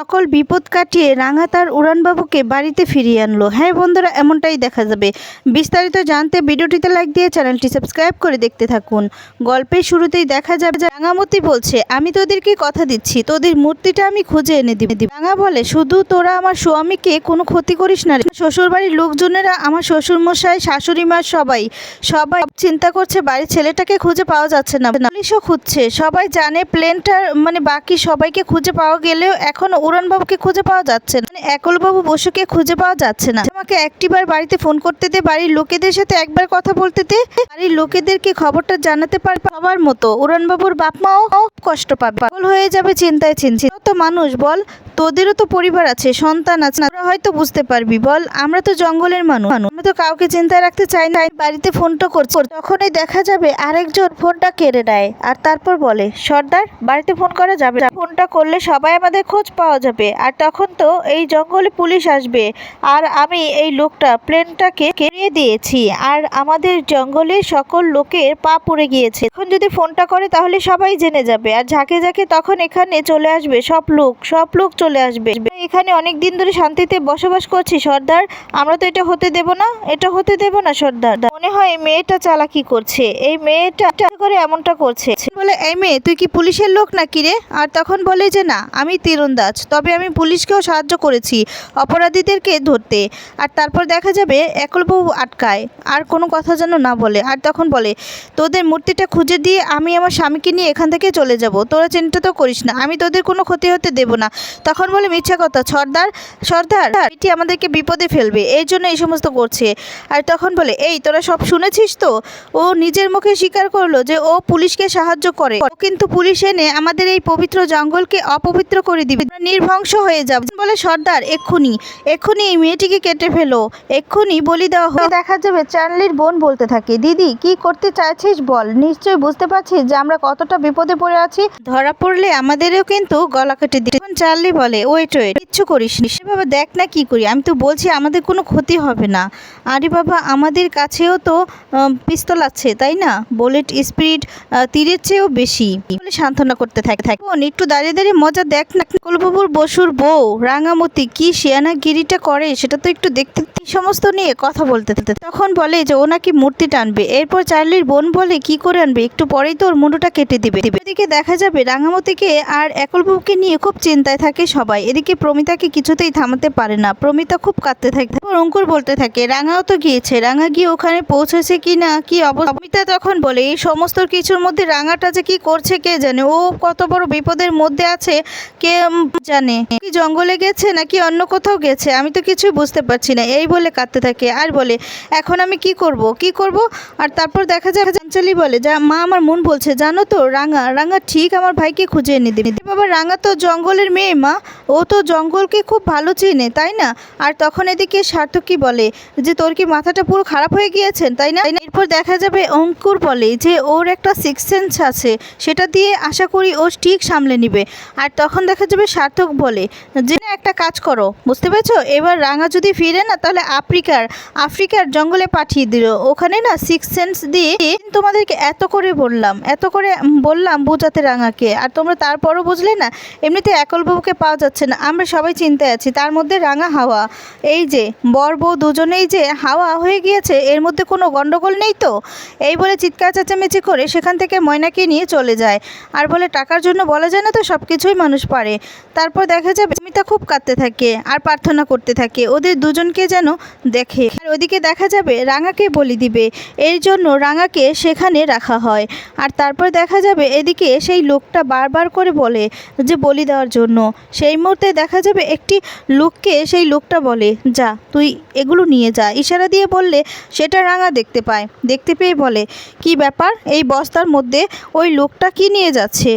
সকল বিপদ কাটিয়ে রাঙা তার উড়ানবাবুকে বাড়িতে ফিরিয়ে আনলো। হ্যাঁ বন্ধুরা, এমনটাই দেখা যাবে। বিস্তারিত জানতে ভিডিওটিতে লাইক দিয়ে চ্যানেলটি সাবস্ক্রাইব করে দেখতে থাকুন। গল্পের শুরুতেই দেখা যাবে যে রাঙামতি বলছে, আমি তোদেরকে কথা দিচ্ছি, তোদের মূর্তিটা আমি খুঁজে এনে দিব। রাঙা বলে, শুধু তোরা আমার স্বামীকে কোনো ক্ষতি করিস না। শ্বশুরবাড়ির লোকজনেরা আমার শ্বশুরমশাই, শাশুড়ি মা, সবাই সবাই চিন্তা করছে, বাড়ির ছেলেটাকে খুঁজে পাওয়া যাচ্ছে না। পুলিশও খুঁজছে। সবাই জানে প্লেনটার মানে বাকি সবাইকে খুঁজে পাওয়া গেলেও এখনও উড়ানবাবুকে খুঁজে পাওয়া যাচ্ছে না। মানে একলবাবু বসুকে খুঁজে পাওয়া যাচ্ছে না। আমাকে একটিবার বাড়িতে ফোন করতে দে, বাড়ির লোকেদের সাথে একবার কথা বলতে দে। বাড়ির লোকেদেরকে খবরটা জানাতে পারবে সবার মতো। উড়ানবাবুর বাপ মাও কষ্ট পাবে। পাগল হয়ে যাবে চিন্তায় চিন্তিত তো মানুষ, বল। তোদেরও তো পরিবার আছে, সন্তান আছে। তোরা হয়তো বুঝতে পারবি, বল। আমরা তো জঙ্গলের মানুষ। আমরা তো কাউকে চিন্তায় রাখতে চাই না। বাড়িতে ফোনটা করছে। তখনই দেখা যাবে আরেকজন ফোনটা কেড়ে নেয়। আর তারপর বলে, সর্দার, বাড়িতে ফোন করা যাবে। ফোনটা করলে সবাই আমাদের খোঁজ পাওয়া যাবে। আর তখন তো এই জঙ্গলে পুলিশ আসবে। আর আমি এই লোকটা প্লেনটাকে কেড়ে দিয়েছি আর আমাদের জঙ্গলে সকল লোকের পা পড়ে গিয়েছে। এখন যদি ফোনটা করে তাহলে সবাই জেনে যাবে আর ঝাঁকে ঝাঁকে তখন এখানে চলে আসবে সব লোক সব লোক চলে আসবে। এখানে অনেক দিন ধরে শান্তিতে বসবাস করছি, সর্দার। আমরা তো এটা হতে দেব না, এটা হতে দেব না, সর্দার। মনে হয় মেয়েটা চালাকি করছে, এই মেয়েটা করে এমনটা করছে। বলে, এই মেয়ে, তুই কি পুলিশের লোক নাকি রে? আর তখন বলে যে, না, আমি তীরন্দাজ, তবে আমি পুলিশকেও সাহায্য করেছি অপরাধীদেরকে ধরতে। আর তারপর দেখা যাবে একলবাবু আটকায়। আর কোনো কথা যেন না বলে। আর তখন বলে, তোদের মূর্তিটা খুঁজে দিয়ে আমি আমার স্বামীকে নিয়ে এখান থেকে চলে যাব। তোরা চিন্তা তো করিস না। আমি তোদের কোনো ক্ষতি হতে দেব না। তখন বলে, মিথ্যা কথা, সর্দার সর্দার এটি আমাদেরকে বিপদে ফেলবে। এই জন্য এই সমস্ত করছে। আর তখন বলে, এই, তোরা সব শুনেছিস তো? ও নিজের মুখে স্বীকার করল যে ও পুলিশকে সাহায্য করে। কিন্তু পুলিশ এনে আমাদের এই পবিত্র জঙ্গলকে অপবিত্র করে দিবে। নির্ধ্বংস হয়ে যাবে। বলে, সর্দার, এক্ষুনি এক্ষুনি এই মেয়েটিকে কেটে ফেলো। এক্ষুনি বলি দেওয়া দেখা যাবে চার্লির বোন বলতে থাকে। দিদি কি করতে চাইছিস বল? নিশ্চয়ই বুঝতে পারছিস যে আমরা কতটা বিপদে পড়ে আছি। ধরা পড়লে আমাদেরও কিন্তু গলা কেটে দিই তখন চার্লি বলে ওয়েট ওয়েট কিচ্ছু করিস নি। সে বাবা দেখ না কি করি। আমি তো বলছি আমাদের কোনো ক্ষতি হবে না। আরে বাবা আমাদের কাছেও তো পিস্তল আছে তাই না? বুলেট স্পিড তীরের চেয়েও বেশি। বলে সান্ত্বনা করতে থাকে। থাকে। বোন একটু দাঁড়িয়ে দাঁড়িয়ে মজা দেখ না। কলবাবুর বসুর বউ রাঙামতি কি শিয়ানাগিরিটা করে সেটা তো একটু দেখতে সমস্ত নিয়ে কথা বলতে তখন বলে যে, ও নাকি মূর্তি টানবে এরপর চার্লির বোন বলে, কি করে আনবে? একটু পরেই তো ওর মুন্ডুটা কেটে দিবে। এদিকে দেখা যাবে রাঙামতিকে আর একলবাবুকে নিয়ে খুব চিন্তায় থাকে সবাই। এদিকে প্রমিতাকে কিছুতেই থামাতে পারে না। প্রমিতা খুব কাঁদতে থাকে। তারপর অঙ্কুর বলতে থাকে, রাঙাও তো গিয়েছে। রাঙা গিয়ে ওখানে পৌঁছেছে কি না? কি অবস্থা? প্রমিতা তখন বলে, এই সমস্ত কিছুর মধ্যে রাঙাটা যে কি করছে কে জানে? ও কত বড় বিপদের মধ্যে আছে কে জানে? কি জঙ্গলে গেছে নাকি অন্য কোথাও গেছে? আমি তো কিছুই বুঝতে পারছি না, এই বলে কাঁদতে থাকে আর বলে, এখন আমি কি করব কি করব? আর তারপর দেখা যায় চাঞ্চলি বলে, যা, মা আমার মন বলছে, জানো তো, রাঙা রাঙা ঠিক আমার ভাইকে খুঁজে এনে দেবে। বাবা, রাঙা তো জঙ্গলের মেয়ে মা, ও তো জঙ্গলকে খুব ভালো চেনে, তাই না? আর তখন এদিকে সার্থক বলে, যে তোর কি মাথাটা পুরো খারাপ হয়ে গিয়েছেন, তাই না? এরপর দেখা যাবে অঙ্কুর বলে, যে ওর একটা সিক্স সেন্স আছে, সেটা দিয়ে আশা করি ও ঠিক সামলে নিবে। আর তখন দেখা যাবে সার্থক বলে, যে, একটা কাজ করো, বুঝতে পেরেছ? এবার রাঙা যদি ফিরে না, তাহলে আফ্রিকার আফ্রিকার জঙ্গলে পাঠিয়ে দিল। ওখানে না সিক্স সেন্স দিয়ে তোমাদেরকে এত করে বললাম, এত করে বললাম বোঝাতে রাঙাকে। আর তোমরা তারপরও বুঝলে না, এমনিতে একলবাবুকে পাওয়া যাচ্ছে না। আমরা সবাই চিন্তায় আছি, তার মধ্যে রাঙা হাওয়া। এই যে, বর বউ দুজনেই যে হাওয়া হয়ে গিয়েছে, এর মধ্যে কোনো গন্ডগোল নেই তো? এই বলে চিৎকার চেঁচামেচি করে সেখান থেকে ময়নাকে নিয়ে চলে যায়। আর বলে টাকার জন্য বলা যায় না তো সব কিছুই মানুষ পারে। তারপর দেখা যাবে মিতা খুব কাঁদতে থাকে আর প্রার্থনা করতে থাকে। ওদের দুজনকে যেন দেখে। আর ওদিকে দেখা যাবে রাঙাকে বলি দিবে। এর জন্য রাঙাকে সেখানে রাখা হয়। আর তারপর দেখা যাবে এদিকে সেই লোকটা বারবার করে বলে যে বলি দেওয়ার জন্য। সেই মুহূর্তে দেখা যাবে একটি লোককে সেই লোকটা বলে, যা, তুই এগুলো নিয়ে যা। ইশারা দিয়ে বললে, সেটা রাঙা দেখতে পায়। দেখতে পেয়ে বলে, কি ব্যাপার? এই বস্তার মধ্যে ওই লোকটা কি নিয়ে যাচ্ছে?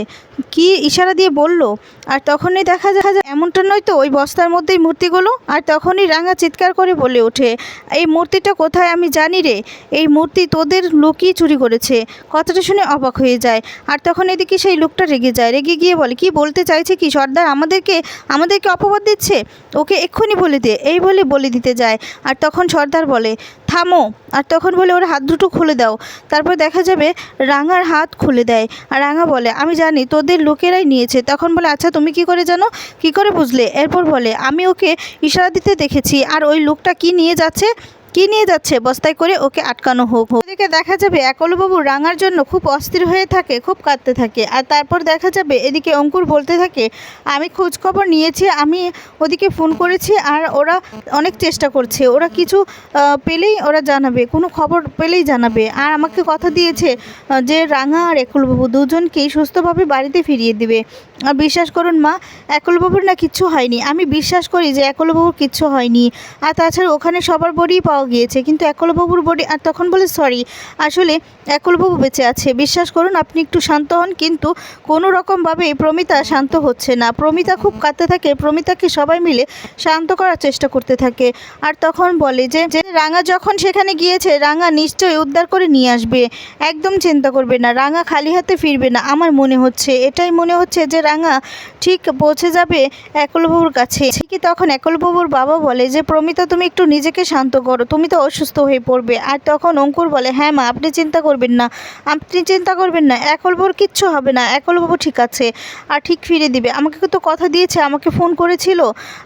কি ইশারা দিয়ে বলল? আর তখনই দেখা যায় এমনটা নয় তো, ওই বস্তার মধ্যেই মূর্তিগুলো? আর তখনই রাঙা চিৎকার করে বলে ওঠে, এই মূর্তিটা কোথায়? আমি জানি রে, এই মূর্তি তোদের লোকই চুরি করেছে। কথাটা শুনে অবাক হয়ে যায়। আর তখন এদিকে সেই লোকটা রেগে যায়। রেগে গিয়ে বলে, কি বলতে চাইছে কি? সর্দার, আমাদেরকে আমাদেরকে অপবাদ দিচ্ছে? ওকে এক্ষুনি বলে দে। এই বলে বলে দিতে যায়। আর তখন সর্দার বলে থামো। আর তখন বলে, ওর হাত দুটো খুলে দাও। তারপর দেখা যাবে, রাঙার হাত খুলে দেয়। আর রাঙা বলে, আমি জানি, তোদের লোকেরাই নিয়েছে। তখন বলে আচ্ছা তুমি কি করে জানো? কি করে বুঝলে? এরপর বলে, আমি ওকে ইশারা দিতে দেখেছি। আর ওই লোকটা কি নিয়ে যাচ্ছে? কি নিয়ে যাচ্ছে? বস্তায় করে ওকে আটকানো হোক। ওদিকে দেখা যাবে একলবাবু রাঙার জন্য খুব অস্থির হয়ে থাকে, খুব কাঁদতে থাকে। আর তারপর দেখা যাবে এদিকে অঙ্কুর বলতে থাকে, আমি খোঁজ খবর নিয়েছি, আমি ওদিকে ফোন করেছি আর ওরা অনেক চেষ্টা করছে। ওরা কিছু পেলেই ওরা জানাবে, কোনো খবর পেলেই জানাবে। আর আমাকে কথা দিয়েছে যে রাঙা আর একলবাবু দুজনকেই সুস্থভাবে বাড়িতে ফিরিয়ে দিবে। আর বিশ্বাস করুন মা, একলবাবুর না কিচ্ছু হয়নি। আমি বিশ্বাস করি যে একলবাবুর কিচ্ছু হয়নি। আর তাছাড়া ওখানে সবার বডি পাওয়া গিয়েছে। কিন্তু একলবাবুর বডি আর তখন বলে সরি আসলে একলবাবু বেঁচে আছে। বিশ্বাস করুন, আপনি একটু শান্ত হন, কিন্তু কোনো রকমভাবে প্রমিতা শান্ত হচ্ছে না। প্রমিতা খুব কাঁদতে থাকে। প্রমিতাকে সবাই মিলে শান্ত করার চেষ্টা করতে থাকে। আর তখন বলে যে রাঙা যখন সেখানে গিয়েছে, রাঙা নিশ্চয়ই উদ্ধার করে নিয়ে আসবে। একদম চিন্তা করবে না। রাঙা খালি হাতে ফিরবে না। আমার মনে হচ্ছে, এটাই মনে হচ্ছে যে রাঙা ঠিক পৌঁছে যাবে একলবাবুর কাছে। ঠিকই তখন একলবাবুর বাবা বলে যে, প্রমিতা, তুমি একটু নিজেকে শান্ত করো। তুমি তো অসুস্থ হয়ে পড়বে। আর তখন অঙ্কুর বলে হ্যাঁ মা, আপনি চিন্তা করবেন না। আপনি চিন্তা করবেন না। একলবাবুর কিচ্ছু হবে না। একলবাবু ঠিক আছে। আর ঠিক ফিরে দিবে। আমাকে তো কথা দিয়েছে, আমাকে ফোন করেছিল।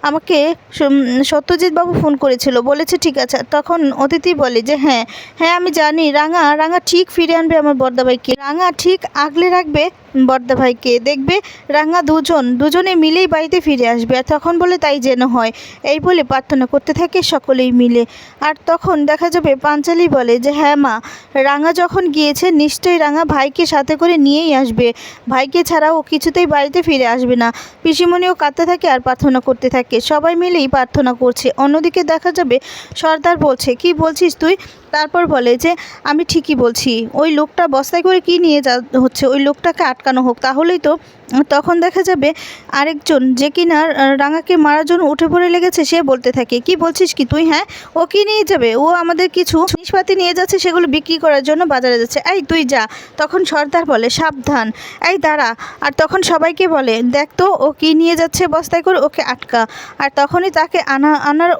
আমাকে সত্যজিৎ বাবু ফোন করেছিল। বলেছে, ঠিক আছে। তখন অতিথি বলে যে হ্যাঁ হ্যাঁ আমি জানি। রাঙা রাঙা ঠিক ফিরে আনবে আমার বর্দাভাইকে রাঙা ঠিক আগলে রাখবে বর্দাভাইকে দেখবে রাঙা দুজন, দুজনে মিলেই বাড়িতে ফিরে আসবে। আর তখন বলে, তাই যেন হয়। এই বলে প্রার্থনা করতে থাকে সকলেই মিলে। আর তখন দেখা যাবে পাঞ্চালি বলে যে হ্যাঁ মা, রাঙা যখন গিয়েছে, নিশ্চয়ই রাঙা ভাইকে সাথে করে নিয়েই আসবে। ভাইকে ছাড়া ও কিছুতেই বাড়িতে ফিরে আসবে না। পিসিমণিও কাঁদতে থাকে আর প্রার্থনা করতে থাকে। সবাই মিলেই প্রার্থনা করছে। অন্যদিকে দেখা যাবে সর্দার বলছে, কি বলছিস তুই? তারপর বলে যে, আমি ঠিকই বলছি। ওই লোকটা বস্তায় করে কি নিয়ে যা, হচ্ছে? ওই লোকটাকে আটকানো হোক। তাহলেই তো তখন দেখা যাবে আরেকজন যে কিনা রাঙাকে মারার জন্য উঠে পড়ে লেগেছে, সে বলতে থাকে, কি বলছিস কি তুই হ্যাঁ? ও কি নিয়ে যাবে? ও আমাদের কিছু জিনিসপাতি নিয়ে যাচ্ছে, সেগুলো বিক্রি করার জন্য বাজারে যাচ্ছে। এই তুই যা। তখন সর্দার বলে, সাবধান। এই দাঁড়া। আর তখন সবাইকে বলে, দেখ তো, ও কি নিয়ে যাচ্ছে বস্তায় করে, ওকে আটকা। আর তখনই তাকে আনা, আনার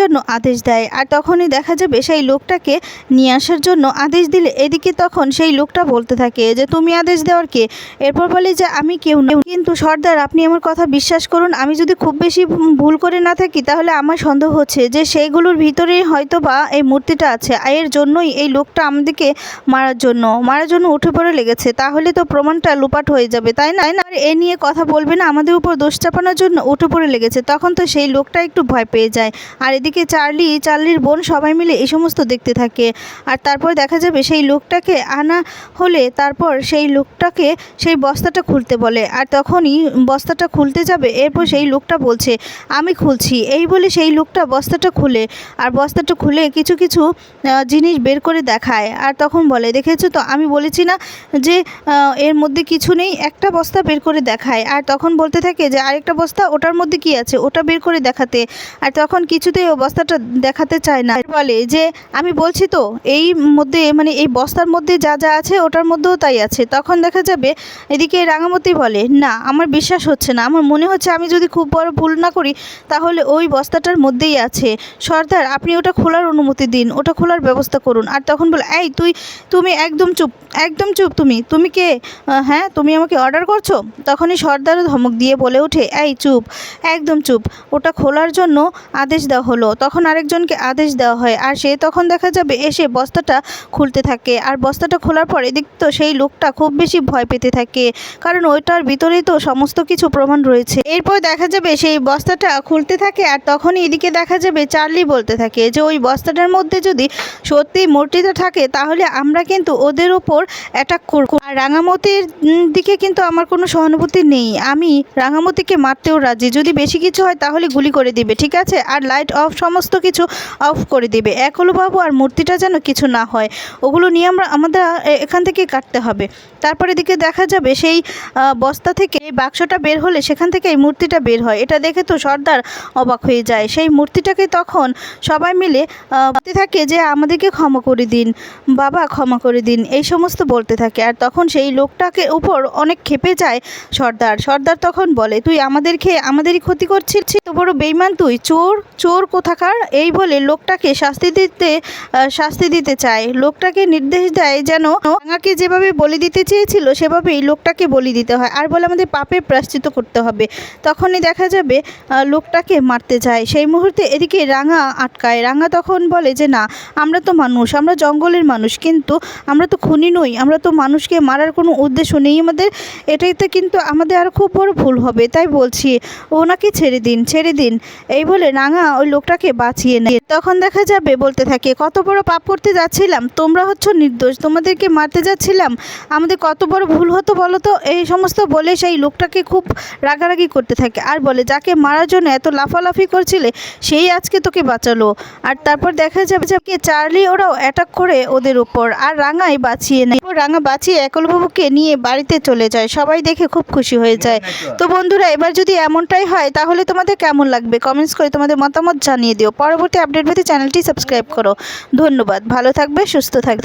জন্য আদেশ দেয়। আর তখনই দেখা যাবে সেই লোকটাকে নিয়ে আসার জন্য আদেশ দিলে এদিকে তখন সেই লোকটা বলতে থাকে যে, তুমি আদেশ দেওয়ার কে? এরপর বলে যে, আমি কেউ নেই কিন্তু সর্দার, আপনি আমার কথা বিশ্বাস করুন। আমি যদি খুব বেশি ভুল করে না থাকি, তাহলে আমার সন্দেহ হচ্ছে যে, সেইগুলোর ভিতরেই হয়তো বা এই মূর্তিটা আছে। এর জন্যই এই লোকটা আমাদেরকে মারার জন্য মারার জন্য উঠে পড়ে লেগেছে। তাহলে তো প্রমাণটা লুপাট হয়ে যাবে, তাই না? আর এ নিয়ে কথা বলবে না, আমাদের উপর দোষ চাপানোর জন্য উঠে পড়ে লেগেছে। তখন তো সেই লোকটা একটু ভয় পেয়ে যায়। আর এদিকে চার্লি, চার্লির বোন সবাই মিলে এই সমস্ত দেখতে থাকে। আর তারপর দেখা যাবে সেই লোকটাকে আনা হলে তারপর সেই লোকটাকে সেই বস্তাটা খুলতে বলে। আর তখনই বস্তাটা খুলতে যাবে, এরপর সেই লোকটা বলছে, আমি খুলছি। এই বলে সেই লোকটা বস্তাটা খুলে, আর বস্তাটা খুলে কিছু কিছু জিনিস বের করে দেখায়। আর তখন বলে, দেখেছ তো, আমি বলেছি না যে এর মধ্যে কিছু নেই, একটা বস্তা বের করে দেখায়। আর তখন বলতে থাকে যে, আরেকটা বস্তা, ওটার মধ্যে কি আছে? ওটা বের করে দেখাতে। আর তখন কিছুতেই বস্তাটা দেখাতে চায় না। বলে যে, আমি বলছি তো, এই মধ্যে মানে এই বস্তার মধ্যে যা যা আছে, ওটার মধ্যেও তাই আছে। তখন দেখা যাবে, এদিকে রাঙামতি বলে, না, আমার বিশ্বাস হচ্ছে না। আমার মনে হচ্ছে আমি যদি খুব বড় ভুল না করি, তাহলে ওই বস্তাটার মধ্যেই আছে। সর্দার, আপনি ওটা খোলার অনুমতি দিন, ওটা খোলার ব্যবস্থা করুন। আর তখন বলে, এই, তুই, তুমি একদম চুপ একদম চুপ তুমি। তুমি কে? হ্যাঁ তুমি আমাকে অর্ডার করছ? তখনই সর্দারও ধমক দিয়ে বলে ওঠে, এই, চুপ, একদম চুপ। ওটা খোলার জন্য আদেশ দেওয়া হলো। তখন আরেকজনকে আদেশ দেওয়া হয় আর সে তখন দেখা যাবে এসে বস্তাটা খুলতে থাকে আর বস্তাটা খোলার পর তো সেই লোকটা খুব বেশি ভয় পেতে থাকে কারণ ওইটার ভিতরেই তো সমস্ত কিছু প্রমাণ রয়েছে। এরপর দেখা যাবে সেই বস্তাটা খুলতে থাকে আর তখনই এদিকে দেখা যাবে চার্লি বলতে থাকে যে, ওই বস্তাটার মধ্যে যদি সত্যি মূর্তিটা থাকে তাহলে আমরা কিন্তু ওদের ওপর অ্যাটাক করব। আর রাঙামতির দিকে কিন্তু আমার কোনো সহানুভূতি নেই। আমি রাঙামতিকে মারতেও রাজি। যদি বেশি কিছু হয় তাহলে গুলি করে দিবে, ঠিক আছে? আর লাইট অফ সমস্ত কিছু অফ করে দিবে। এক আর মূর্তিটা যেন কিছু না হয়। ওগুলো নিয়ে আমরা, আমাদের এখান থেকে কাটতে হবে। তারপরে দিকে দেখা যাবে সেই বস্তা থেকে এই বাক্সটা বের হলে সেখান থেকে এই মূর্তিটা বের হয়। এটা দেখে তো সর্দার অবাক হয়ে যায়। সেই মূর্তিটাকে তখন সবাই মিলে বলতে থাকে যে, আমাদেরকে ক্ষমা করে দিন। বাবা, ক্ষমা করে দিন। এই সমস্ত বলতে থাকে। আর তখন সেই লোকটাকে উপর অনেক ক্ষেপে যায় সর্দার। সর্দার তখন বলে, তুই আমাদের খেয়ে আমাদেরই ক্ষতি করছিস? তো বড় বেইমান তুই? চোর? চোর কোথাকার এই বলে লোকটাকে শাস্তি দিতে শাস্তি দিতে চায়। লোকটাকে নির্দেশ দেয় যেন রাঙাকে যেভাবে বলি দিতে চেয়েছিল, সেভাবেই লোকটাকে বলি দিতে হয়। আর বলে আমাদের পাপের প্রাশ্চিত করতে হবে। তখনই দেখা যাবে লোকটাকে মারতে যায়। সেই মুহূর্তে এদিকে রাঙা আটকায়। রাঙা তখন বলে যে, না, আমরা তো মানুষ, আমরা জঙ্গলের মানুষ, কিন্তু আমরা তো খুনি নই। আমরা তো মানুষকে মারার কোনো উদ্দেশ্য নেই। আমাদের এটাইতে কিন্তু আমাদের আর খুব বড় ভুল হবে। তাই বলছি, ওনাকে ছেড়ে দিন ছেড়ে দিন। এই বলে রাঙা ওই লোকটাকে বাঁচিয়ে নেয়। তখন দেখা যাবে বলতে থাকে কত বড় পাপ করতে যাচ্ছিলাম তোমরা হচ্ছ নির্দোষ তোমাদেরকে মারতে যাচ্ছিলাম। আমাদের কত বড় ভুল হতো বলো তো? এই সমস্ত বলে সেই লোকটাকে খুব রাগারাগি করতে থাকে আর বলে যাকে মারার জন্য এত লাফালাফি করছিলে সেই আজকে তোকে বাঁচালো। আর তারপর দেখা যাবে যে চার্লি ওরাও অ্যাটাক করে ওদের উপর আর রাঙাই বাঁচিয়ে নেয়। রাঙা বাঁচিয়ে একলবাবুকে নিয়ে বাড়িতে চলে যায়। সবাই দেখে খুব খুশি হয়ে যায়। তো বন্ধুরা এবার যদি এমনটাই হয় তাহলে তোমাদের কেমন লাগবে? কমেন্টস করে তোমাদের মতামত জানিয়ে দিও। পরবর্তী আপডেট পেতে চ্যানেলটি সাবস্ক্রাইব করো। ধন্যবাদ। ভালো থাকবে সুস্থ থাক